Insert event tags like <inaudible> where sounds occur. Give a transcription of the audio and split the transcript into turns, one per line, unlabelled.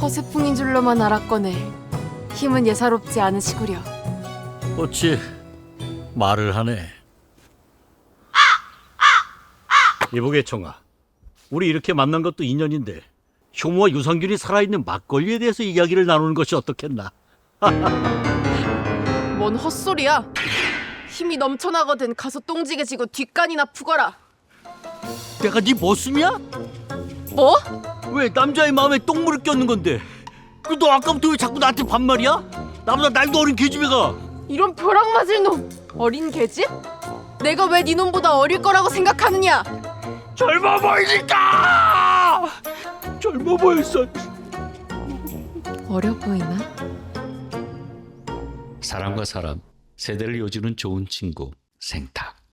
허세풍인 줄로만 알았거늘 힘은 예사롭지 않으시구려.
어찌 말을 하네. 이보게 청아, 우리 이렇게 만난 것도 인연인데 효모와 유상균이 살아있는 막걸리에 대해서 이야기를 나누는 것이 어떻겠나? <laughs>
뭔 헛소리야? 힘이 넘쳐나거든 가서 똥지게 지고 뒷간이나 푸거라.
내가 네 머슴이야?
뭐?
왜 남자의 마음에 똥물을 껴는 건데? 그 너 아까부터 왜 자꾸 나한테 반말이야? 나보다 날도 어린 계집애가
이런 벼락 맞을 놈! 어린 개집? 내가 왜 네 놈보다 어릴 거라고 생각하느냐?
젊어 보이니까 젊어 보였어.
어려 보이나?
사람과 사람 세대를 이어주는 좋은 친구 생탁